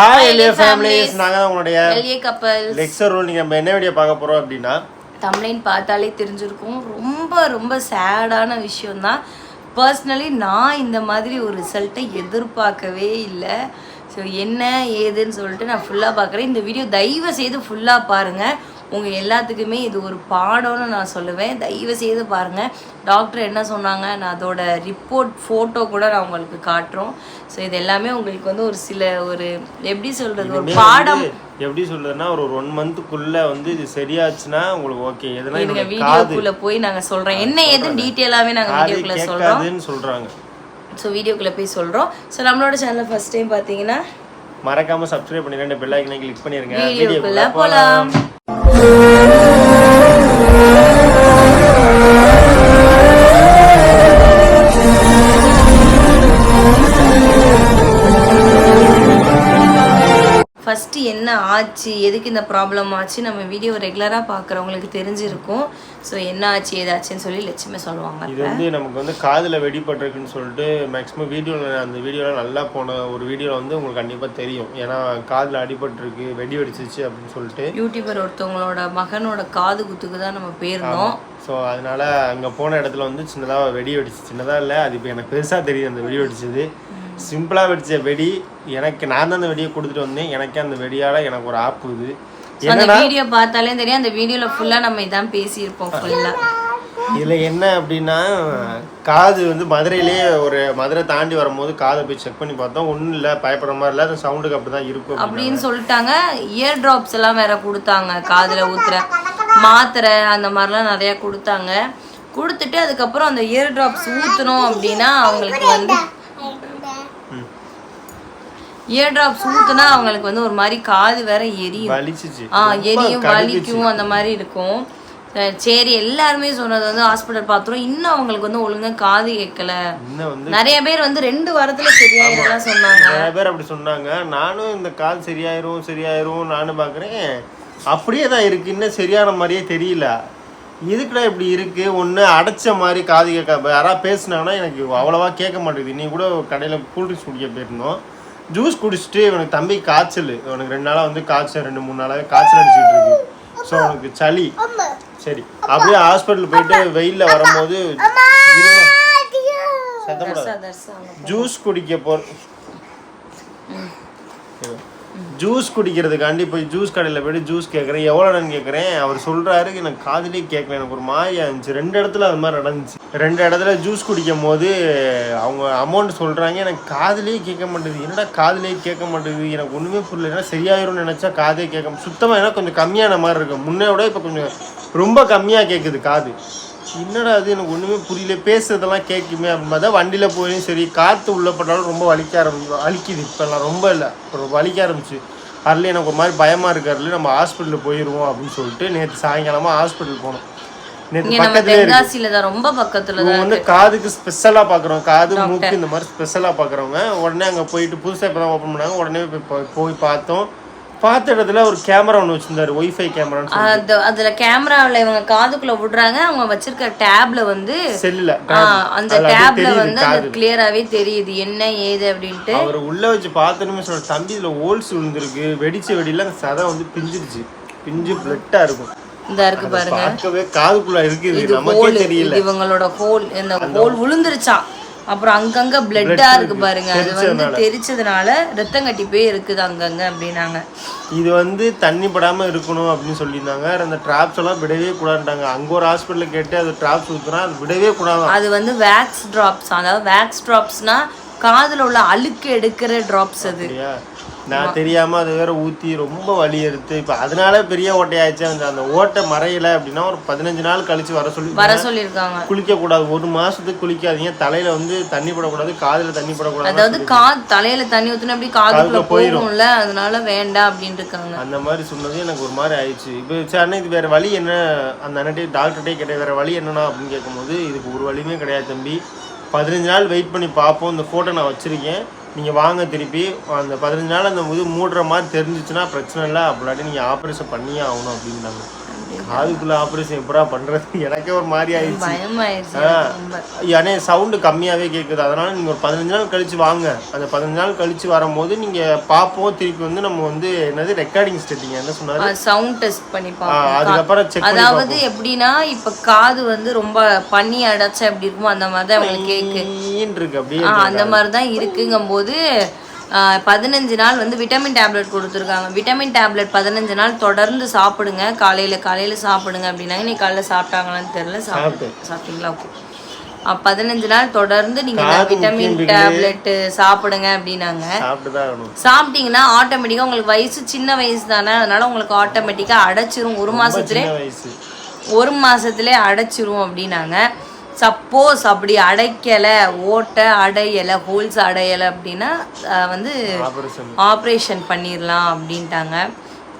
Hi எல்ஏ families. நாங்கள் தான் உங்களுடைய எல்ஏ கப்பல் லெக்சர் ரூல் நம்ம என்ன வீடியோ பார்க்க போகிறோம் அப்படின்னா தமிழின் பார்த்தாலே தெரிஞ்சிருக்கும். ரொம்ப ரொம்ப சேடான விஷயம்தான். பர்சனலி நான் இந்த மாதிரி ஒரு ரிசல்ட்டை எதிர்பார்க்கவே இல்லை. ஸோ என்ன ஏதுன்னு சொல்லிட்டு நான் ஃபுல்லாக பார்க்குறேன். இந்த வீடியோ தயவு செய்து ஃபுல்லாக பாருங்கள் உங்கள் எல்லாத்துக்குமே இது ஒரு பாடம்னு நான் சொல்லுவேன். தயவு செய்து பாருங்கள் டாக்டர் என்ன சொன்னாங்க? நான் அதோட ரிப்போர்ட் ஃபோட்டோ கூட நான் உங்களுக்கு காட்டுறோம். ஸோ இது எல்லாமே உங்களுக்கு வந்து ஒரு சில ஒரு எப்படி சொல்கிறது ஒரு பாடம். எப்படி சொல்றதுன்னா ஒரு ஒன் மந்த்துக்குள்ள வந்து இது சரியாச்சுன்னா உங்களுக்கு ஓகே காது. வீடியோக்குள்ள போய் நாங்க சொல்றோம். என்ன ஏதுன்னு டீட்டெயிலாவே நாங்க வீடியோக்குள்ள சொல்றோம். சொல்றாங்க. ஸோ வீடியோக்குள்ள போய் சொல்றோம். ஸோ நம்மளோட சேனல் ஃபர்ஸ்ட் டைம் பாத்தீங்கன்னா மறக்காம சப்ஸ்கிரைப் பண்ணி ரெண்டு பெல் ஐக்கனை கிளிக் பண்ணிருங்க. வீடியோக்குள்ள போலாம். ஃபர்ஸ்ட் என்ன ஆச்சு எதுக்கு இந்த ப்ராப்ளம் ஆச்சு நம்ம வீடியோ ரெகுலராக பார்க்குறவங்களுக்கு தெரிஞ்சிருக்கும். ஸோ என்ன ஆச்சு ஏதாச்சுன்னு சொல்லி லட்சுமி சொல்லுவாங்க இது வந்து நமக்கு வந்து காதுல வெடிபட்டிருக்குன்னு சொல்லிட்டு மேக்ஸிமம் வீடியோவில் அந்த வீடியோவில் நல்லா போன ஒரு வீடியோவில் வந்து உங்களுக்கு கண்டிப்பாக தெரியும். ஏன்னா காதில் அடிபட்டிருக்கு வெடி வெடிச்சிச்சு அப்படின்னு சொல்லிட்டு. யூடியூபர் ஒருத்தவங்களோட மகனோட காது குத்துக்கு தான் நம்ம போயிருந்தோம். ஸோ அதனால அங்கே போன இடத்துல வந்து சின்னதாக வெடி வெடிச்சு சின்னதாக இல்லை அது இப்போ எனக்கு பெருசாக தெரியுது அந்த வெடி வெடிச்சது. சிம்பிளாக வெடிச்ச வெடி எனக்கு நான் தான் அந்த வெடியை கொடுத்துட்டு வந்தேன். எனக்கே அந்த வெடியால் எனக்கு ஒரு ஆப்பு இது. So, அந்த வீடியோ பார்த்தாலே தெரியும். அந்த வீடியோல ஃபுல்லா நம்ம இதான் பேசியிருப்போம் ஃபுல்லா இதில் என்ன அப்படின்னா காது வந்து மதுரையிலேயே ஒரு மதுரை தாண்டி வரும்போது காதை போய் செக் பண்ணி பார்த்தோம். ஒன்றும் இல்லை பயப்படுற மாதிரி இல்லை. சவுண்டுக்கு அப்படி தான் இருக்கும் அப்படின்னு. சொல்லிட்டாங்க. இயர் டிராப்ஸ் எல்லாம் வேற கொடுத்தாங்க. காதுல ஊத்துற மாத்திரை அந்த மாதிரிலாம் நிறைய கொடுத்தாங்க. கொடுத்துட்டு அதுக்கப்புறம் அந்த இயர் டிராப்ஸ் ஊத்தணும் அப்படின்னா அவங்களுக்கு வந்து இயர் டிராப்ஸ் ஊத்துனா அவங்களுக்கு வந்து ஒரு மாதிரி காது வேற எரியும். ஆ எரியும் வலிக்கும் அந்த மாதிரி இருக்கும். சரி எல்லாருமே சொன்னது வந்து ஹாஸ்பிட்டல் பார்த்துரும் இன்னும் அவங்களுக்கு வந்து ஒழுங்கா காது கேட்கல. நிறைய பேர் வந்து ரெண்டு வாரத்துல சரியாயிரலாம் சொன்னாங்க. நிறைய பேர் அப்படி சொன்னாங்க. நானும் இந்த கால் சரியாயிரும் சரியாயிரும் நானும் பார்க்குறேன் அப்படியே தான் இருக்கு. இன்னும் சரியான மாதிரியே தெரியல. இதுக்குடா இப்படி இருக்கு? ஒன்று அடைச்ச மாதிரி காது கேட்க யாராவது பேசுனாங்கன்னா எனக்கு அவ்வளோவா கேட்க மாட்டேங்குது. நீ கூட கடையில் கூல்ட்ரிங்க்ஸ் குடிக்க போயிருந்தோம். ஜூஸ் குடிச்சிட்டு இவனுக்கு தம்பி காய்ச்சல். இவனுக்கு ரெண்டு நாளாக வந்து காய்ச்சல் ரெண்டு மூணு நாளாகவே காய்ச்சல் அடிச்சிட்டு இருக்கு. ஸோ அவனுக்கு சளி. சரி. அப்படியே ஹாஸ்பிட்டல் போயிட்டு வெயிலில் வரும்போது. ஜூஸ் குடிக்க போ ஜூஸ் குடிக்கிறதுக்காண்டி போய் ஜூஸ் கடையில் போய்ட்டு ஜூஸ் கேட்குறேன் எவ்வளோன்னு கேட்குறேன் அவர் சொல்கிறாரு எனக்கு காதுலேயே கேட்கல எனக்கு ஒரு மாயா இருந்துச்சு. ரெண்டு இடத்துல அது மாதிரி நடந்துச்சு. ரெண்டு இடத்துல ஜூஸ் குடிக்கும் போது அவங்க அமௌண்ட் சொல்கிறாங்க எனக்கு காதுலேயே கேட்க மாட்டேங்குது. என்னடா காதுலேயே கேட்க மாட்டேங்குது? எனக்கு ஒன்றுமே புரியல. ஏன்னா சரியாயிரும்னு நினச்சா காதே கேட்க சுத்தமாக ஏன்னா கொஞ்சம் கம்மியான மாதிரி இருக்கும். முன்னே விட இப்போ கொஞ்சம் ரொம்ப கம்மியாக கேட்குது காது. என்னடா அது எனக்கு ஒன்றுமே புரியல. பேசுறதெல்லாம் கேட்குமே அப்படின்னு பார்த்தா வண்டியில் போய் சரி காற்று உள்ள பட்டாலும் ரொம்ப வலிக்க ஆரம்பிச்சு வலிக்குது இப்போல்லாம் ரொம்ப இல்லை. ஒரு வலிக்க ஆரம்பிச்சு. அதில் எனக்கு ஒரு மாதிரி பயமாக இருக்காருல நம்ம ஹாஸ்பிட்டலில் போயிடுவோம் அப்படின்னு சொல்லிட்டு நேற்று சாயங்காலமாக ஹாஸ்பிட்டல் போனோம். நேற்று பக்கத்துலேயே ரொம்ப பக்கத்துல வந்து காதுக்கு ஸ்பெஷலாக பார்க்குறோம் காது மூக்கு இந்த மாதிரி ஸ்பெஷலாக பார்க்குறவங்க உடனே அங்கே போயிட்டு புதுசாக இப்போ தான் ஓப்பன் பண்ணாங்க. உடனே போய் பார்த்தோம். பார்த்த இடத்துல ஒரு கேமரா ஒன்று வச்சிருந்தாரு ஒய்ஃபை சொல்லி அது அதுல கேமராவில் இவங்க காதுக்குள்ள விடுறாங்க அவங்க வச்சிருக்க டேப்ல வந்து செல்லில் அந்த டேப்ல வந்து அது கிளியராவே தெரியுது என்ன ஏது அப்படின்ட்டு. அவர் உள்ள வச்சு பார்த்தனுமே சொல்ற தம்பி இதுல ஹோல்ஸ் விழுந்திருக்கு வெடிச்ச வெடியில அந்த சதை வந்து பிஞ்சிருச்சு. பிஞ்சு பிளட்டா இருக்கும். இந்த இருக்கு பாருங்க. காதுக்குள்ள இருக்குது இது நமக்கே தெரியல. இது இவங்களோட ஹோல் இந்த ஹோல் விழுந்துருச்சான் அப்புறம் அங்கங்க பிளட்டா இருக்கு. பாருங்க. அது வந்து தெரிச்சதுனால. ரத்தம் கட்டி போய் இருக்குது அங்கங்க அப்படின்னாங்க. இது வந்து தண்ணி படாம இருக்கணும் அப்படின்னு சொல்லியிருந்தாங்க. அந்த டிராப்ஸ் எல்லாம் விடவே கூடாதுட்டாங்க அங்க ஒரு ஹாஸ்பிட்டல்ல கேட்டு அது டிராப்ஸ் ஊத்துனா அது விடவே கூடாதான். அது வந்து வேக்ஸ் டிராப்ஸ் அதாவது வேக்ஸ் டிராப்ஸ்னா காதுல உள்ள அழுக்கு எடுக்கிற டிராப்ஸ் அது. நான் தெரியாம அது வேற ஊத்தி ரொம்ப வலி எடுத்து இப்ப அதனால பெரிய ஓட்டையாச்சு அந்த அந்த ஓட்டை மறையல அப்படின்னா ஒரு பதினஞ்சு நாள் கழிச்சு வர சொல்லி வர சொல்லியிருக்காங்க. குளிக்க கூடாது ஒரு மாசத்துக்கு குளிக்காதீங்க. தலையில வந்து தண்ணி படக்கூடாது காதுல தண்ணி படக்கூடாது அதாவது காது தலையில தண்ணி ஊத்துனா அப்படி காதுக்குள்ள போயிரும்ல அதனால வேண்டாம் அப்படின்னு இருக்காங்க. அந்த மாதிரி சொன்னது எனக்கு ஒரு மாதிரி ஆயிடுச்சு. இப்போ சரி இது வேற வழி என்ன? அந்த அண்ணட்டே டாக்டர்கிட்டே கேட்டேன் வேற வழி என்னன்னா அப்படின்னு கேட்கும்போது இதுக்கு ஒரு வழியுமே கிடையாது தம்பி. பதினஞ்சு நாள் வெயிட் பண்ணி பார்ப்போம். இந்த ஃபோட்டோ நான் வச்சிருக்கேன். நீங்கள் வாங்க திருப்பி. அந்த பதினஞ்சு நாள் அந்த இது மூடுற மாதிரி தெரிஞ்சிச்சுன்னா பிரச்சனை இல்லை. அப்படிலாட்டி நீங்கள் ஆப்ரேஷன் பண்ணியே ஆகணும் அப்படின்னாங்க. காதுக்குள்ள ஆப்ரேஷன் எப்படா பண்றது? எனக்கே ஒரு மாதிரி ஆயிடுச்சு. ஏன்னா சவுண்டு கம்மியாகவே கேட்குது அதனால நீங்கள் ஒரு பதினஞ்சு நாள் கழிச்சு வாங்க. அந்த பதினஞ்சு நாள் கழிச்சு வரும்போது நீங்கள் பார்ப்போம் திருப்பி வந்து நம்ம வந்து என்னது ரெக்கார்டிங் ஸ்டெட்டிங் என்ன சொன்னாரு? சவுண்ட் டெஸ்ட் பண்ணி பார்ப்போம் அதுக்கப்புறம் செக் பண்ணி அதாவது எப்படின்னா இப்ப காது வந்து ரொம்ப பண்ணி அடைச்சா எப்படி இருக்குமோ அந்த மாதிரி தான் அவங்களுக்கு கேக்கு. இருக்கு அப்படியே அந்த மாதிரி தான் இருக்குங்கும்போது ஆ, பதினஞ்சு நாள் வந்து விட்டமின் டேப்லெட் கொடுத்துருக்காங்க. விட்டமின் டேப்லெட் பதினஞ்சு நாள் தொடர்ந்து சாப்பிடுங்க. காலையில காலையில சாப்பிடுங்க அப்படின்னாங்க. நீ காலைல சாப்பிட்டாங்களான்னு தெரியல. சாப்பிட்டு சாப்பிட்டீங்களா? ஓகே பதினஞ்சு நாள் தொடர்ந்து நீங்க விட்டமின் டேப்லெட் சாப்பிடுங்க அப்படின்னாங்க. சாப்பிட்டீங்கன்னா ஆட்டோமேட்டிக்காக உங்களுக்கு வயசு சின்ன வயசு தானே. அதனால உங்களுக்கு ஆட்டோமேட்டிக்காக அடைச்சிரும். ஒரு மாசத்துலே ஒரு மாசத்துலே அடைச்சிரும் அப்படின்னாங்க. சப்போஸ் அப்படி அடைக்கலை ஓட்டை அடையலை ஹோல்ஸ் அடையலை அப்படின்னா வந்து ஆபரேஷன் பண்ணிடலாம் அப்படின்ட்டாங்க.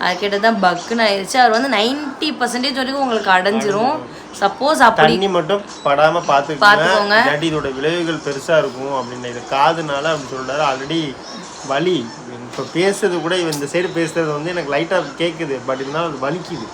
அது கிட்ட தான் பக்குன்னு ஆயிடுச்சு அவர் வந்து நைன்டி பர்சன்டேஜ் வரைக்கும் உங்களுக்கு அடைஞ்சிரும். சப்போஸ் அப்படி மட்டும் படாம பாத்துக்கோங்க. இல்லாட்டி இதோட விளைவுகள் பெருசா இருக்கும் அப்படின்னு இது காதுனால அப்படி சொல்றாரு. ஆல்ரெடி வலி. இப்போ பேசுறது கூட இந்த சைடு பேசுறது வந்து எனக்கு லைட்டா கேக்குது. பட் இருந்தாலும் அது வலிக்குது.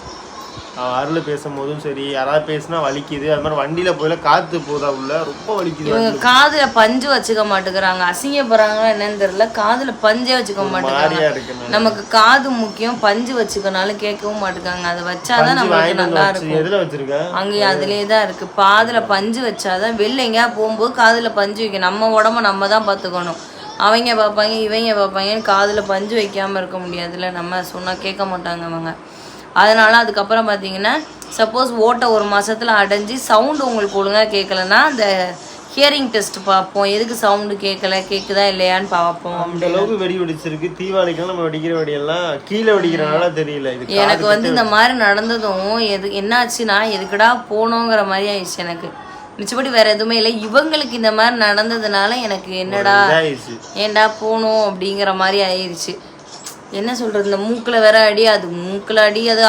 அருள் பேசும்போதும் சரி யாராவது பேசினா வலிக்குது. அது மாதிரி வண்டியில போயில காத்து போதா உள்ள ரொம்ப வலிக்குது இவங்க காதுல பஞ்சு வச்சுக்க மாட்டேங்கிறாங்க. அசிங்கப்படுறாங்களா என்னன்னு தெரியல. காதுல பஞ்சே வச்சுக்க மாட்டேங்கிறாங்க. நமக்கு காது முக்கியம் பஞ்சு வச்சுக்கனாலும் கேட்கவும் மாட்டேங்காங்க. அதை வச்சாதான் வந்து நல்லா இருக்கும். அங்கேயும் அதுலயே தான் இருக்கு. பாதுல பஞ்சு வச்சாதான் வெளில எங்கேயா போகும்போது காதுல பஞ்சு வைக்க நம்ம உடம்ப நம்ம தான் பார்த்துக்கணும். அவங்க பார்ப்பாங்க இவங்க பார்ப்பாங்கன்னு காதுல பஞ்சு வைக்காம இருக்க முடியாதுல்ல. நம்ம சொன்னா கேட்க மாட்டாங்க அவங்க. அதனால அதுக்கப்புறம் பார்த்தீங்கன்னா சப்போஸ் ஓட்டை ஒரு மாசத்துல அடைஞ்சு சவுண்டு உங்களுக்கு ஒழுங்கா கேட்கலன்னா அந்த ஹியரிங் டெஸ்ட் பார்ப்போம். எதுக்கு சவுண்டு கேட்கல கேட்குதா இல்லையான்னு பார்ப்போம். அந்த அளவுக்கு வெடி வெடிச்சிருக்கு. தீபாவளிக்கெல்லாம் நம்ம வெடிக்கிற வெடியெல்லாம் கீழே வெடிக்கிறனால தெரியல. எனக்கு வந்து இந்த மாதிரி நடந்ததும் எது என்னாச்சுன்னா எதுக்குடா போனோங்கிற மாதிரி ஆயிடுச்சு எனக்கு. மிச்சப்படி வேற எதுவுமே இல்லை. இவங்களுக்கு இந்த மாதிரி நடந்ததுனால எனக்கு என்னடா ஏன்டா போனோம் அப்படிங்கிற மாதிரி ஆயிடுச்சு. என்ன சொல்றது இந்த மூக்குல வேற அடி அது மூக்குல அடி அது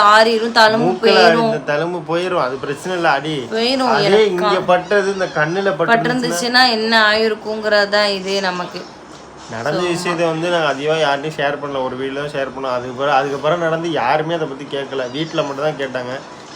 மூக்குல போயிடும் இந்த தலைமு போயிரும் அது பிரச்சனை இல்ல அடி. போயிடும் அதே இங்க பட்டது இந்த கண்ணுல பட்டு பட்டிருந்துச்சுன்னா என்ன ஆயிருக்குங்கிறது தான் இதே நமக்கு. நடந்த விஷயத்த வந்து நாங்க அதிகமா யார்ட்டையும் ஷேர் பண்ணல. ஒரு வீடியோ தான் ஷேர் பண்ணோம். அதுக்கப்புறம் அதுக்கப்புறம் நடந்து யாருமே அதை பத்தி கேட்கல. வீட்டுல மட்டும் தான் கேட்டாங்க.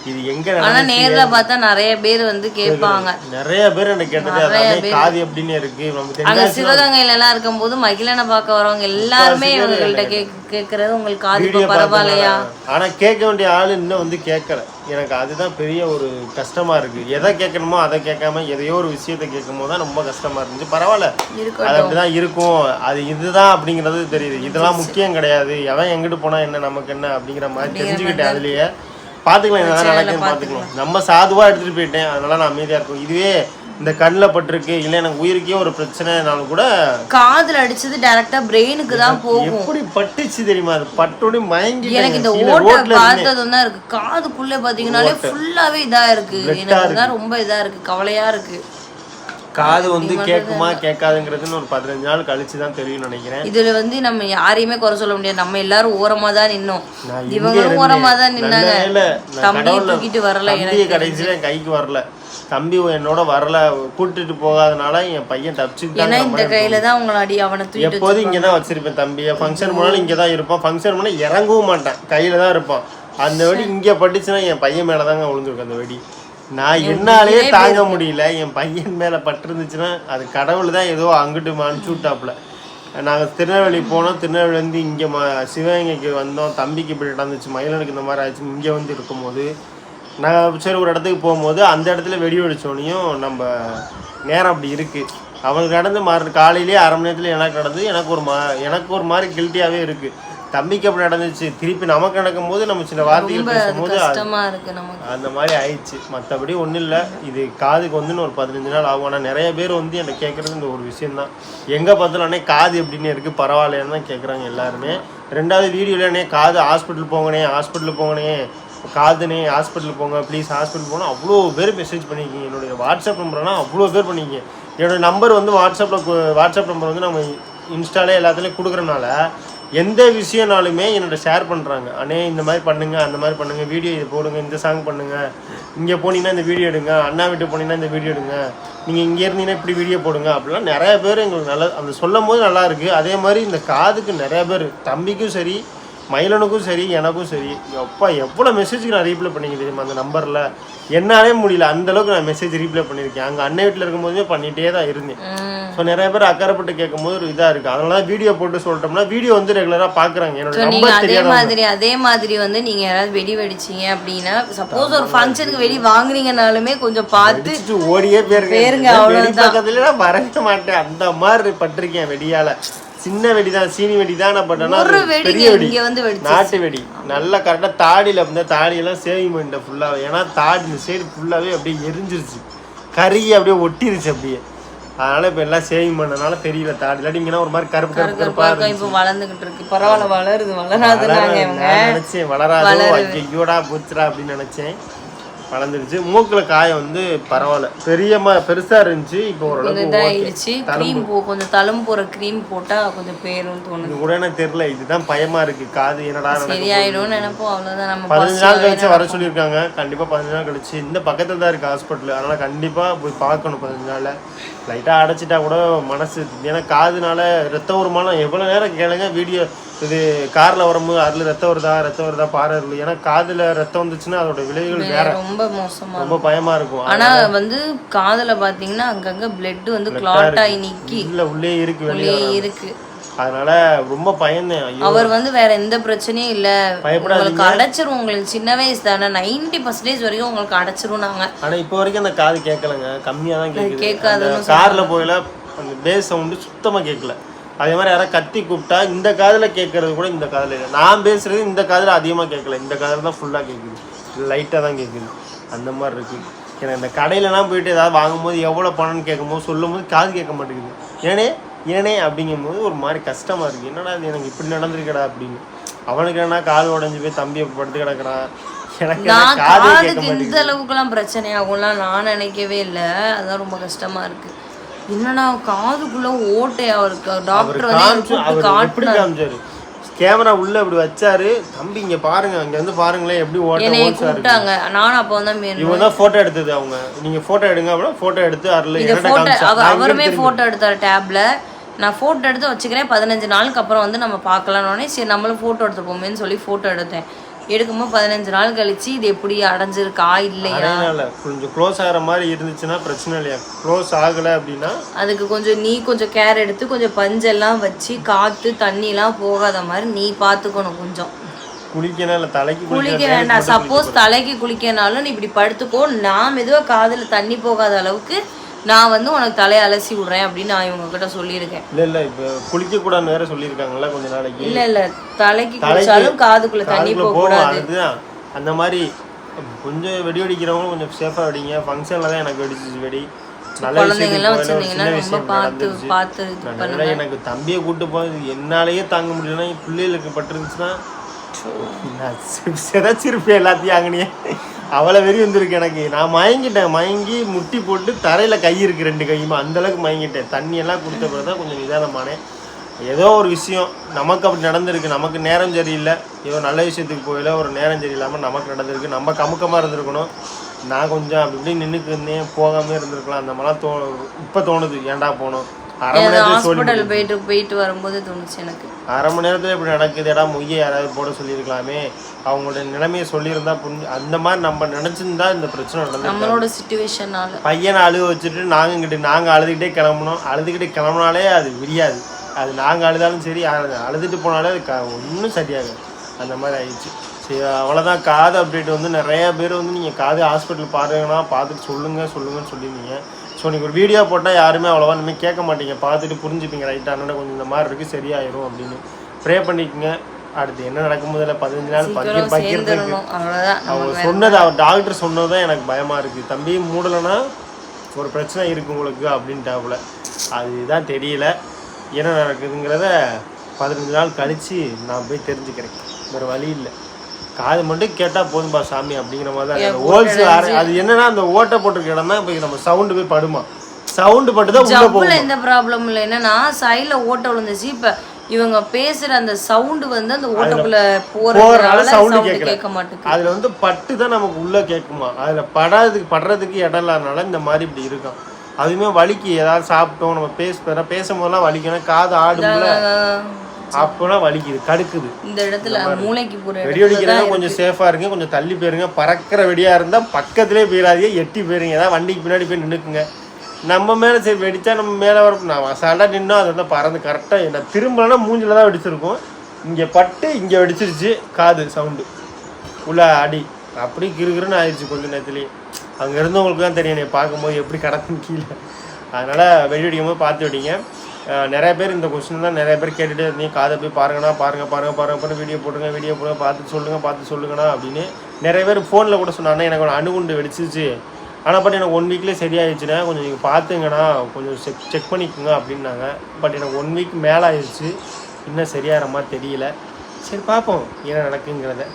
இது எங்க ஆனா நேர்ல பார்த்தா நிறைய பேர் வந்து கேட்பாங்க. நிறைய பேர் எனக்கு கேட்டது அதானே காது எப்படின்னு இருக்கு. நமக்கு அங்க சிவகங்கையில எல்லாம் இருக்கும்போது மகிழனை பார்க்க வரவங்க எல்லாருமே இவங்கள்ட்ட கேக் கேக்குறது உங்களுக்கு காது பரவாயில்லையா? ஆனா கேட்க வேண்டிய ஆளு இன்னும் வந்து கேட்கல. எனக்கு அதுதான் பெரிய ஒரு கஷ்டமா இருக்கு. எதை கேட்கணுமோ அதை கேட்காம எதையோ ஒரு விஷயத்த கேட்கும் போது தான் ரொம்ப கஷ்டமா இருந்துச்சு. பரவாயில்ல. அது அப்படிதான் இருக்கும். அது இதுதான் அப்படிங்கிறது தெரியுது. இதெல்லாம் முக்கியம் கிடையாது. எவன் எங்கிட்டு போனா என்ன நமக்கு என்ன அப்படிங்கிற மாதிரி தெரிஞ்சுக்கிட்டேன் அதுலயே. பாத்துக்கலாம் என்ன நடக்குதுன்னு பாத்துக்கலாம். நம்ம சாதுவா எடுத்துட்டு போயிட்டேன் அதனால நான் அமைதியா இருக்கும். இதுவே இந்த கண்ணில் பட்டிருக்கு இல்லை எனக்கு உயிருக்கே ஒரு பிரச்சனைனாலும் கூட காதுல அடிச்சது டைரக்டா பிரெயினுக்கு தான் போகும். எப்படி பட்டுச்சு தெரியுமா? அது பட்டோட மயங்கி எனக்கு இந்த ஓட்டை பார்த்ததும் தான் இருக்கு. காதுக்குள்ள பாத்தீங்கன்னாலே ஃபுல்லாவே இதா இருக்கு. எனக்கு தான் ரொம்ப இதா இருக்கு. கவலையா இருக்கு. காது வந்து கேட்குமா கேட்காதுங்கிறதுன்னு ஒரு பதினஞ்சு நாள் கழிச்சு தான் தெரியும் நினைக்கிறேன். இதுல வந்து நம்ம யாரையுமே குறை சொல்ல முடியாது. நம்ம எல்லாரும் ஓரமா தான் நின்னோம். இவங்களும். ஓரமா தான் நின்னாங்க. தம்பியை தூக்கிட்டு வரல தம்பியை கடைசியில என் கைக்கு வரல. தம்பி என்னோட வரல கூட்டிட்டு போகாதனால என் பையன் தப்பிச்சுட்டு ஏன்னா இந்த கையில தான் உங்களை அடி அவனை தூக்கிட்டு எப்போதும் இங்கே தான் வச்சிருப்பேன் தம்பியை ஃபங்க்ஷன் போனாலும் இங்கே தான் இருப்பான் ஃபங்க்ஷன் போனால் இறங்கவும் மாட்டான். கையில தான் இருப்பான் அந்த வெடி இங்கே பட்டுச்சுன்னா என் பையன் மேலே தாங்க விழுந்திருக்கும் அந்த வெடி. நான் என்னாலேயே தாங்க முடியல. என் பையன் மேலே பட்டிருந்துச்சுன்னா அது கடவுள் தான் ஏதோ அங்கிட்டு அனுப்பிச்சு விட்டாப்புல நாங்கள் திருநெல்வேலி போனோம். திருநெல்வேலிலேருந்து இங்கே ம சிவகங்கைக்கு வந்தோம். தம்பிக்கு இப்படி நடந்துச்சு மயிலனுக்கு இந்த மாதிரி ஆச்சு இங்கே வந்து இருக்கும்போது நாங்கள் சரி ஒரு இடத்துக்கு போகும்போது அந்த இடத்துல வெடி வெடிச்சோனையும் நம்ம நேரம் அப்படி இருக்குது அவனுக்கு நடந்து மறு காலையிலேயே அரை மணி நேரத்தில் எனக்கு நடந்து எனக்கு ஒரு மா எனக்கு ஒரு மாதிரி கில்ட்டியாகவே இருக்குது தம்பிக்கு அப்படி நடந்துச்சு திருப்பி நமக்கு நடக்கும்போது நம்ம சில வார்த்தைகள் பேசும்போது அந்த மாதிரி ஆயிடுச்சு. மற்றபடி ஒன்றும் இல்லை. இது காதுக்கு வந்து ஒரு பதினஞ்சு நாள் ஆகும். ஆனால் நிறைய பேர் வந்து என்கிட்ட கேட்குறது இந்த ஒரு விஷயம்தான். எங்கே பார்த்தாலும் அண்ணே காது எப்படின்னு இருக்குது பரவாயில்லைன்னு தான் கேட்குறாங்க எல்லாருமே. ரெண்டாவது வீடியோவில் அண்ணே காது ஹாஸ்பிட்டல் போங்கண்ணே ஹாஸ்பிட்டல் போங்கண்ணே காதுனே ஹாஸ்பிட்டல் போங்க ப்ளீஸ் ஹாஸ்பிட்டல் போனால் அவ்வளோ பேர் மெசேஜ் பண்ணியிருக்கீங்க என்னுடைய வாட்ஸ்அப் நம்பர்னா அவ்வளோ பேர் பண்ணியிருக்கீங்க என்னோட நம்பர் வந்து வாட்ஸ்அப்பில் வாட்ஸ்அப் நம்பர் வந்து நம்ம இன்ஸ்டாலே எல்லாத்துலேயும் கொடுக்குறனால எந்த விஷயம்னாலுமே என்னோட ஷேர் பண்ணுறாங்க அண்ணே இந்த மாதிரி பண்ணுங்க அந்த மாதிரி பண்ணுங்க வீடியோ இது போடுங்க இந்த சாங் பண்ணுங்க. இங்கே போனீங்கன்னா இந்த வீடியோ எடுங்க அண்ணா வீட்டு போனீங்கன்னா இந்த வீடியோ எடுங்க. நீங்கள் இங்கே இருந்தீங்கன்னா இப்படி வீடியோ போடுங்க. அப்படிலாம் நிறைய பேர் எங்களுக்கு நல்லா அந்த சொல்லும் போது நல்லா இருக்கு. அதே மாதிரி இந்த காதுக்கு நிறைய பேர் தம்பிக்கும் சரி மயிலனுக்கும் சரி எனக்கும் சரி எப்பா எவ்வளோ மெசேஜுக்கு நான் ரீப்ளை பண்ணிக்க தெரியுமா? அந்த நம்பரில் என்னாலே முடியல. அந்த அளவுக்கு நான் மெசேஜ் ரீப்ளை பண்ணியிருக்கேன் அங்கே அண்ணன் வீட்டில் இருக்கும்போதே பண்ணிகிட்டே தான் இருந்தேன். ஸோ நிறைய பேர் அக்கறைப்பட்டு கேட்கும்போது ஒரு இதாக இருக்குது அதனால தான் வீடியோ போட்டு சொல்லிட்டோம்னா வீடியோ வந்து ரெகுலராக பார்க்குறாங்க என்னோட நம்பர் அதே மாதிரி அதே மாதிரி வந்து நீங்க யாராவது வெடி வெடிச்சீங்க அப்படின்னா சப்போஸ் ஒரு ஃபங்க்ஷனுக்கு வெடி வாங்குறீங்கனாலுமே கொஞ்சம் பார்த்து ஓடியே பேருங்க. பக்கத்துல நான் வரவே மாட்டேன். அந்த மாதிரி பட்டிருக்கேன் வெடியால. சின்ன வெடி தான் சீனி வெடி தான் அது வெடிங்க பெரிய வெடி. நாட்டு வெடி. நல்லா கரெக்டாக தாடியில் வந்து தாடியெல்லாம் சேவிங் பண்ணிட்டேன் ஃபுல்லாக ஏன்னா தாடி இந்த சைடு ஃபுல்லாகவே அப்படியே எரிஞ்சிருச்சு. கருகி அப்படியே ஒட்டிருச்சு அப்படியே. அதனால இப்போ எல்லாம் சேவிங் பண்ணனால தெரியல தாடி. இல்லாட்டிங்கன்னா ஒரு மாதிரி கருப்பு கருப்பு கருப்பா பார்க்க இப்போ வளர்ந்துகிட்டு இருக்கு. பரவாயில்ல வளருது நான் நினைச்சேன் வளராதோ. ஐயோடா போச்சுடா அப்படின்னு நினைச்சேன். வளர்ந்துருச்சு மூக்குல காயம் வந்து பரவாயில்ல. பெரிய ம- பெருசா இருந்துச்சு இப்போ ஓரளவுக்கு இதாயிடுச்சு. க்ரீம் போ கொஞ்சம் தழும்பு போற க்ரீம் போட்டா கொஞ்சம் பேரும் தோணுது. கூட எனக்கு தெரியல. இதுதான் பயமா இருக்கு. காது என்னடா சரியாயிடும்னு நினைப்போம். அவ்வளவுதான். நம்ம பதினஞ்சு நாள் கழிச்சு வர சொல்லியிருக்காங்க. கண்டிப்பா பதினஞ்சு நாள் கழிச்சு. இந்த பக்கத்துல தான் இருக்கு ஹாஸ்பிட்டல் அதனால கண்டிப்பா போய் பார்க்கணும் பதினஞ்சு நாள்ல. லைட்டா அடைச்சிட்டா கூட மனசு. ஏன்னா காதுனால ரத்த வருமானம் எவ்வளவு நேரம் கேளுங்க. வீடியோ இது கார்ல வரும்போது அதுல ரத்தம் வருதா ரத்தம் வருதா பாரு ஏன்னா காதுல ரத்தம் வந்துச்சுன்னா அதோட விளைவுகள் வேற ரொம்ப மோசமா ரொம்ப பயமா இருக்கும். ஆனா வந்து காதுல பாத்தீங்கன்னா அங்கங்க பிளட் வந்து கிளாட் ஆகி நிக்கி. இல்ல உள்ளே இருக்கு வெளியே இருக்கு. அதனால ரொம்ப பயந்தேன். அவர் வந்து வேற எந்த பிரச்சனையும் இல்ல. உங்களுக்கு அடைச்சிரும். உங்களுக்கு சின்ன வயசு தானே. நைன்டி பர்சன்டேஜ் வரைக்கும் உங்களுக்கு அடைச்சிரும் நாங்க. ஆனா இப்போ வரைக்கும் அந்த காது கேட்கலங்க. கம்மியா தான் கேக்குது. கேட்காதுன்னு அந்த கார்ல போயில அந்த பேஸ் சவுண்டு சுத்தமா கேட்கல. அதே மாதிரி யாராவது கத்தி கூப்பிட்டா இந்த காதுல கேட்கறது கூட இந்த காதுல இல்லை. நான் பேசுறது இந்த காதுல அதிகமா கேட்கல இந்த காதுல தான் ஃபுல்லா கேட்குது லைட்டா தான் கேட்குது அந்த மாதிரி இருக்கு. எனக்கு இந்த கடையிலலாம் போயிட்டு ஏதாவது வாங்கும்போது எவ்வளோ பணம்னு கேட்கும்போது சொல்லும் போது காது கேட்க மாட்டேங்குது. ஏனே ஏனே அப்படிங்கும்போது ஒரு மாதிரி கஷ்டமா இருக்கு. என்னடா இது எனக்கு இப்படி நடந்திருக்கடா அப்படின்னு. அவனுக்கு என்ன காது உடஞ்சி போய் தம்பி படுத்து கிடக்குறான். எனக்கு காதுக்கு இந்த அளவுக்குலாம் பிரச்சனை ஆகும்லாம் நான் நினைக்கவே இல்லை. அதான் ரொம்ப கஷ்டமா இருக்கு. என்னடா காதுக்குள்ள ஓட்டையா இருக்கு. டாக்டர் வந்து காமிச்சாரு? கேமரா உள்ள இப்படி வச்சாரு. தம்பி இங்க பாருங்க இங்க வந்து பாருங்களேன் எப்படி ஓட்ட கூப்பிட்டாங்க. நானும் அப்போ வந்து இவங்க தான் போட்டோ எடுத்தது அவங்க. நீங்க போட்டோ எடுங்க அப்படின்னா போட்டோ எடுத்து அருள் அவருமே போட்டோ எடுத்தார் டேப்ல நான் போட்டோ எடுத்து வச்சுக்கிறேன். பதினஞ்சு நாளுக்கு அப்புறம் வந்து நம்ம பார்க்கலாம்னு சரி நம்மளும் போட்டோ எடுத்துப்போமேன்னு சொல்லி போட்டோ எடுத்தேன். எடுக்கும்போது பதினஞ்சு நாள் கழிச்சு இது எப்படி அடைஞ்சிருக்கா இல்லையா? அதனால கொஞ்சம் க்ளோஸ் ஆகிற மாதிரி இருந்துச்சுன்னா பிரச்சனை இல்லையா? க்ளோஸ் ஆகல அப்படின்னா? அதுக்கு கொஞ்சம் நீ கொஞ்சம் கேர் எடுத்து கொஞ்சம் பஞ்செல்லாம் வச்சு காத்து தண்ணிலாம் போகாத மாதிரி நீ பார்த்துக்கணும் கொஞ்சம். குளிக்கணும் இல்லை தலைக்கு குளிக்க குளிக்க வேண்டாம் சப்போஸ் தலைக்கு குளிக்கனாலும் நீ இப்படி படுத்துக்கோ. நான் மெதுவாக காதுல தண்ணி போகாத அளவுக்கு நான் வந்து உனக்கு தலையை அலசி விடுறேன் அப்படின்னு நான் இவங்க கிட்ட சொல்லியிருக்கேன். இல்ல இல்ல இப்ப குளிக்க கூடாதுன்னு வேற சொல்லியிருக்காங்கல்ல கொஞ்ச நாளைக்கு. இல்ல இல்ல தலைக்கு குளிச்சாலும் காதுக்குள்ள தண்ணி போக கூடாது. அந்த மாதிரி கொஞ்சம் வெடி வெடிக்கிறவங்க கொஞ்சம் சேஃபா வெடிங்க. ஃபங்க்ஷன்ல தான் எனக்கு வெடிச்சிச்சு வெடி. நல்ல பார்த்து. பார்த்து எனக்கு தம்பியை கூட்டு போய் என்னாலேயே தாங்க முடியலன்னா பிள்ளைகளுக்கு பட்டிருந்துச்சுன்னா நான் சி- சிதைச்சிருப்பேன் எல்லாத்தையும் அங்கனே அவ்வளோ வெறி வந்திருக்கு எனக்கு. நான் மயங்கிட்டேன். மயங்கி முட்டி போட்டு தரையில் கை இருக்குது ரெண்டு கையுமா. அந்த அளவுக்கு மயங்கிட்டேன். தண்ணியெல்லாம் கொடுத்த பிறகு தான் கொஞ்சம் நிதானமானேன். ஏதோ ஒரு விஷயம். நமக்கு அப்படி நடந்திருக்கு. நமக்கு நேரம் சரியில்லை. ஏதோ நல்ல விஷயத்துக்கு போயில ஒரு நேரம் சரியில்லாமல் நமக்கு நடந்திருக்கு. நம்ம கமுக்கமாக இருந்திருக்கணும். நான் கொஞ்சம் அப்படி இப்படி நின்றுக்கு இருந்தேன். போகாம இருந்திருக்கலாம். அந்த மாதிரிலாம் தோ இப்போ தோணுது. ஏன்டா போனோம்? ஹாஸ்பிட்டல் போயிட்டு போயிட்டு வரும்போது தோணுச்சு எனக்கு. அரை மணி நேரத்தில் இப்படி நடக்குதுடா மொய்யை யாராவது போட சொல்லியிருக்கலாமே. அவங்களோட நிலைமையை சொல்லியிருந்தா புரிஞ்சு அந்த மாதிரி நம்ம நினச்சிருந்தா இந்த பிரச்சனை நடந்து நம்மளோட சுச்சுவேஷனால பையனை அழுக வச்சுட்டு நாங்கள் இங்கிட்டு நாங்கள் அழுதுகிட்டே கிளம்பணும் அழுதுகிட்டே கிளம்புனாலே அது விரியாது. அது நாங்கள் அழுதாலும் சரி அழு- அழுதுட்டு போனாலே அது க ஒன்றும் சரியாகாது. அந்த மாதிரி ஆயிடுச்சு. சரி அவ்வளோதான் காது அப்டேட் வந்து நிறைய பேர் வந்து நீங்கள் காது ஹாஸ்பிட்டல் பாருங்கன்னா பார்த்துட்டு சொல்லுங்கள் சொல்லுங்கன்னு சொல்லியிருந்தீங்க. ஸோ நீங்கள் ஒரு வீடியோ போட்டால் யாருமே அவ்வளோவா இனிமேல் கேட்க மாட்டீங்க. பார்த்துட்டு புரிஞ்சுப்பீங்க ரைட்டாக அண்ணன் கொஞ்சம் இந்த மாதிரி இருக்குது சரியாயிரும் அப்படின்னு. ப்ரே பண்ணிக்கங்க. அடுத்து என்ன நடக்கும் முதல்ல? பதினஞ்சு நாள் பக்கி அவ்வளவுதான். அவங்க சொன்னது அவர் டாக்டர் சொன்னது தான் எனக்கு பயமா இருக்கு. தம்பி மூடலைன்னா ஒரு பிரச்சனை இருக்கு உங்களுக்கு அப்படின்ட்டாப்புல அதுதான் தெரியல. என்ன நடக்குதுங்கிறத பதினஞ்சு நாள் கழிச்சு நான் போய் தெரிஞ்சுக்கிறேன். வேற வழி இல்லை. காது மட்டும் கேட்டா போதும்பா சாமி அப்படிங்கிற மாதிரி தான் ஹோல்ஸ் அது என்னன்னா அந்த ஓட்டை போட்டிருக்க இடம் தான் இப்போ நம்ம சவுண்டு போய் படுமா. சவுண்டு பட்டு தான் உள்ள போகும்? எந்த ப்ராப்ளம் இல்லை. என்னன்னா சைடுல ஓட்டை விழுந்துச்சு. இப்ப இவங்க பேசுற அந்த சவுண்ட் வந்து அந்த ஓட்டக்குள்ள போறதுனால சவுண்டு கேட்க மாட்டேங்குது அதுல வந்து பட்டு தான் நமக்கு உள்ள கேட்குமா? அதுல படாததுக்கு படுறதுக்கு இடம் இல்லாதனால இந்த மாதிரி இப்படி இருக்கும் அதுவுமே வலிக்கு. ஏதாவது சாப்பிட்டோம் நம்ம பேச பேசும்போதெல்லாம் வலிக்கணும் காது ஆடும்ல. அப்போலாம் வலிக்குது கடுக்குது. இந்த இடத்துல மூளைக்கு போற வெடி வெடிக்கிறதா கொஞ்சம் சேஃபா இருங்க கொஞ்சம் தள்ளி போயிருங்க. பறக்கிற வெடியா இருந்தா பக்கத்திலே போயிடாதீங்க எட்டி போயிருங்க. ஏதாவது வண்டிக்கு பின்னாடி போய் நின்னுக்குங்க. நம்ம மேல சரி வெடிச்சா நம்ம மேல வர நான் அசால்ட்டா நின்னோம் அது வந்து பறந்து கரெக்டா என்ன திரும்பலன்னா மூஞ்சில தான் வெடிச்சிருக்கும். இங்க பட்டு இங்க வெடிச்சிருச்சு காது சவுண்டு உள்ள அடி. அப்படி கிறுகிறுன்னு ஆயிடுச்சு கொஞ்ச நேரத்துலேயே. அங்கே இருந்தவங்களுக்கு தான் தெரியும் பார்க்கும்போது எப்படி கடக்குன்னு கீழே. அதனால் வெடி வெடிக்கும் போது பார்த்து வெடிங்க. நிறைய பேர் இந்த கொஸ்டின் தான் நிறைய பேர் கேட்டுகிட்டே இருந்தீங்க. காதை போய் பாருங்கண்ணா பாருங்க பாருங்க பாருங்க பாருங்க வீடியோ போடுங்க வீடியோ போடுங்க பார்த்து சொல்லுங்க பார்த்து சொல்லுங்கண்ணா அப்படின்னு நிறைய பேர் ஃபோனில் கூட சொன்னாங்க. எனக்கு ஒரு அணுகுண்டு வெடிச்சிச்சு ஆனால் பட் எனக்கு ஒன் வீக்லேயே சரியாயிடுச்சுண்ணே. கொஞ்சம் நீங்கள் பார்த்துங்கண்ணா கொஞ்சம் செக் செக் பண்ணிக்கோங்க அப்படின்னாங்க. பட் எனக்கு ஒன் வீக் மேலே ஆயிடுச்சு. இன்னும் சரியாகிற மாதிரி தெரியல. சரி பார்ப்போம். என்ன நடக்குங்கிறத.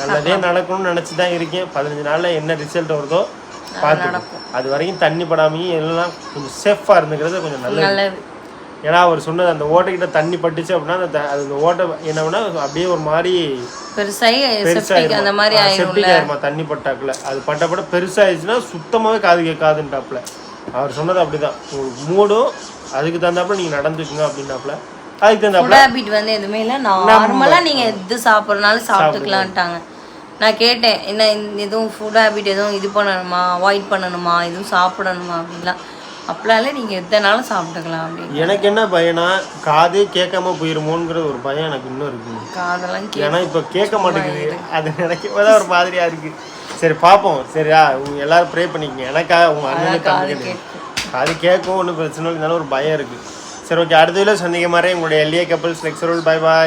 நல்லதே நடக்கணும்னு நினச்சி தான் இருக்கேன். பதினஞ்சு நாளில் என்ன ரிசல்ட் வருதோ பார்த்து அது வரைக்கும் தண்ணி படாமையும் எல்லாம் கொஞ்சம் சேஃபாக இருந்துக்கிறது கொஞ்சம் நல்லது. ஏன்னா அவர் சொன்னது அந்த ஓட்டைக்கிட்ட தண்ணி பட்டுச்சு அப்படின்னா அந்த அந்த ஓட்டை என்ன பண்ணா அப்படியே ஒரு மாதிரி பெருசாயிருமா. தண்ணி பட்டாக்குல. அது பட்டப்பட பெருசாயிடுச்சுன்னா சுத்தமாவே காது கேட்காதுன்ட்டாப்புல அவர் சொன்னது அப்படிதான். உங்களுக்கு மூடும் அதுக்கு தகுந்தாப்புல நீங்க நடந்துக்குங்க அப்படின்னாப்புல. அதுக்கு தகுந்தாப்புல ஹேபிட் வந்து எதுவுமே இல்லை. நார்மலாக நீங்கள் எது சாப்பிட்றனாலும் சாப்பிட்டுக்கலான்ட்டாங்க. நான் கேட்டேன் என்ன எதுவும் ஃபுட் ஹேபிட் எதுவும் இது பண்ணணுமா? அவாய்ட் பண்ணணுமா? எதுவும் சாப்பிடணுமா? அப்படின்லாம். அப்படிலாம் நீங்கள் எதனாலும் சாப்பிட்டுக்கலாம் அப்படின்னு. எனக்கு என்ன பயனா காதே கேட்காம போயிருமோங்கிற ஒரு பயம் எனக்கு இன்னும் இருக்கு. காதெல்லாம் கே ஏன்னா இப்போ கேட்க மாட்டேங்குது. அது நினைக்கும் போது ஒரு மாதிரியா இருக்கு. சரி பார்ப்போம் சரியா உங்க எல்லாரும் ப்ரே பண்ணிக்கங்க. எனக்கா உங்க அண்ணனுக்கு காது தம்பிக்கு கேட்கும். அது கேட்கும் ஒன்றும் பிரச்சனை இல்லை. இருந்தாலும் ஒரு பயம் இருக்கு. சரி ஓகே. அடுத்த வீடியோ சந்திக்க மாதிரி உங்களுடைய எல்ஏ கப்பல்ஸ் லெக்சரோல் பை பாய்